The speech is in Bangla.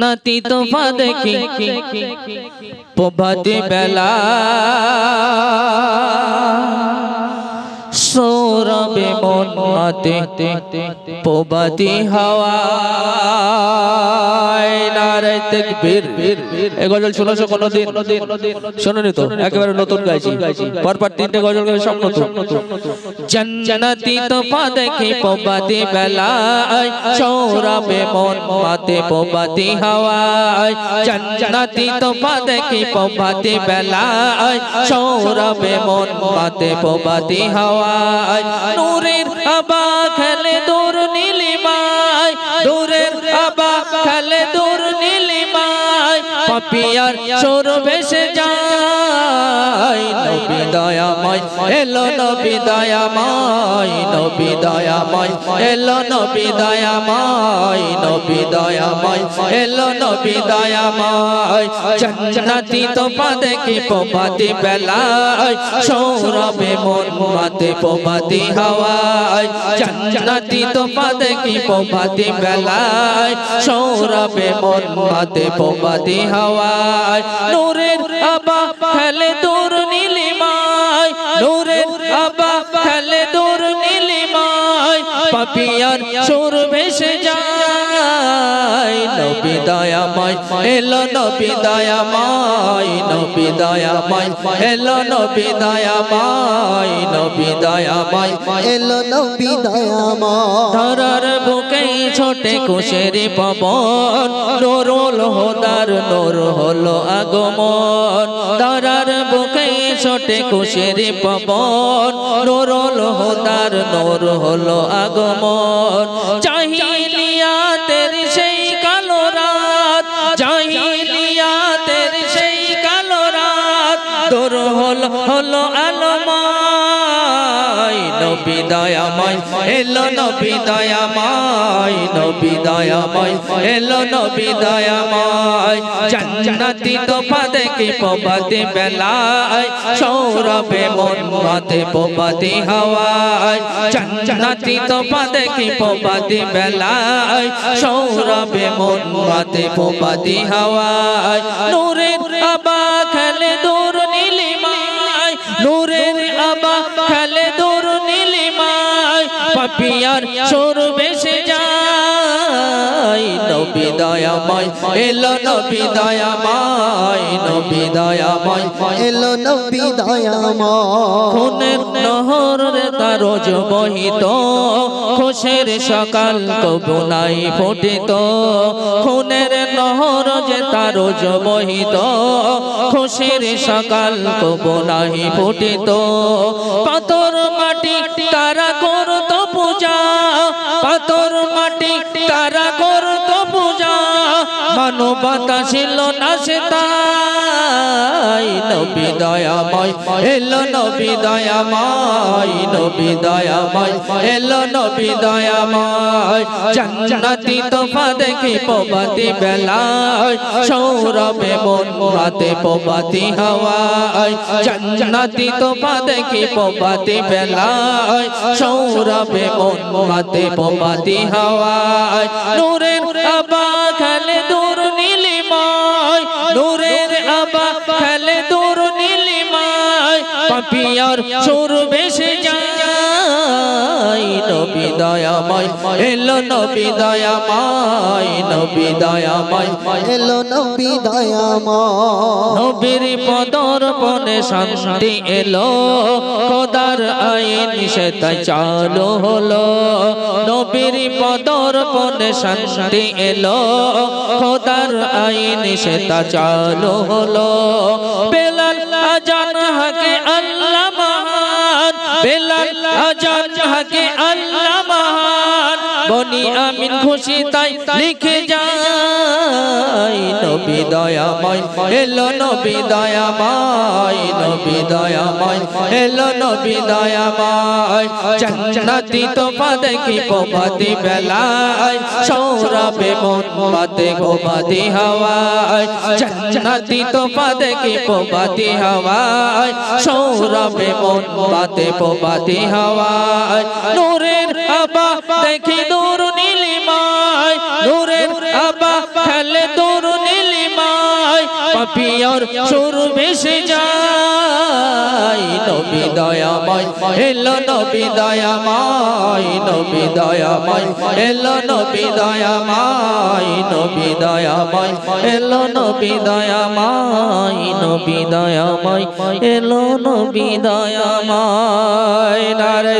নাতি তোফা দেখি প্রভাতে বেলা সৌরবে মন মাতে প্রভাতি হাওয়া নারে তেকবীর। এই গজল শুনেছো কোনোদিন? শোনোনি তো? একেবারে নতুন গাইছি। পরপর তিনটে গজল গাই সব নতুন। জন্নতি তোফা দেখি প্রভাতি বেলায় সৌরবে মন মাতে প্রভাতি হাওয়ায়। জন্নতি তোফা দেখি প্রভাতি বেলায় সৌরবে মন মাতে প্রভাতি হাওয়ায়। নূরের আবা খেলে দূর নীলিমায় দূরের আবা খেলে দূর নীলিমায়। পাপিয়ার সুর ভেসে যায় দয়াময়, এলো নবী দয়াময় নবী দয়াময়, এলো নবী দয়াময় নবী দয়াময়, এলো নবী দয়াময়। তো কি পোপাতি বেলায়, সৌরভে মন মাতে পোপাতি হাওয়ায়। জান্নাতি তো কি পোপাতি বেলায়, সৌরভে মন মাতে পোপাতি হাওয়ায়। নূরের আবা দূর পাপিয়ার সুর ভেসে যায়। নবী দয়াময়, এলো নবী দয়াময় নবী দয়াময়, এলো নবী দয়াময় নবী দয়াময়, এলো নবী দয়াময়। ধরার বুকে ছোটে কুশের পবন নোরুল হোদার, নোর হলো আগমন। ধরার বুকে ছোটে কুশের পবন নোরুল হোদার, নোর হলো আগমন। জাহিলিয়াতের সেই কালো রাত, জাহিলিয়াতের সেই কালো রাত দূর হলো হলো আলমায় নবী দয়াময়, এলো নবী দয়াময় নবী দয়াময়, এলো নবী দয়াময়। জান্নাতি তোফা দেখি পোবাতে বেলায়, সৌরভে মন মাতে পোবাতে হাওয়ায়। জান্নাতি তোফা দেখি পোবাতে বেলায়, সৌরভে মন মাতে পোবাতে হাওয়ায় পাপিয়ার সুর বেসে যায় নবী দয়াময়, এলো নবী দয়াময় নবী দয়াময়, এলো নবী দয়াময়। খুনের নহর তারজ বহিত খুশের সকাল কবুনাই ফুটিত। খুনের নহর যে তারজ বহিত খুশের সকাল কবুনাই ফুটিত। পাথর মাটি তারা করত তারা করত পূজা। মানবতা ছিল না সে তাই নবী দয়াময়, এলো নবী দয়াময় নবী দয়াময়, এলো দয়াময়। তোফা দেখি পোবাতি বেলায়, সৌরভে মন মাতে পোবাতি হাওয়ায়। জান্নাতি তোফা দেখি পোবাতি বেলায়, সৌরভে মন মাতে পোবাতি হাওয়ায়। নূরের পাপিয়ার সুর বেসে যায়। নবী দয়াময়, এলো নবী দয়াময় নবী দয়াময়, এলো নবী দয়াময়। নবীর পদর পনে শান্তি এলো, খোদার আইন সে তাই চালু হলো। নবীর পদর পনে শান্তি এলো, খোদার আইন সে তা চালু হলো। বেলাল বনি আমিন খুশি, তাই লিখে যায় নবী দয়াময়, এলো নবী দয়াময় নবী দয়াময়, এলো নবী দয়াময়। জান্নাতি তোফা দেখি পোবাতি বেলায়, সৌরভে মন মাতে গোবাতি হাওয়ায়। জান্নাতি তোফা দেখি পোবাতি হাওয়ায়, সৌরভে মন মাতে পোবাতি হাওয়ায়। নূরের আবা, দেখি নূর নীলিমায়, নূরের আবা, খেলে সুর ভেসে যায়, নবী দয়াময়, এলো নবী দয়াময় নবী দয়াময় নবী দয়াময় নবী দয়াময় নবী দয়াময় নবী দয়াময় নবী দয়াময় নারে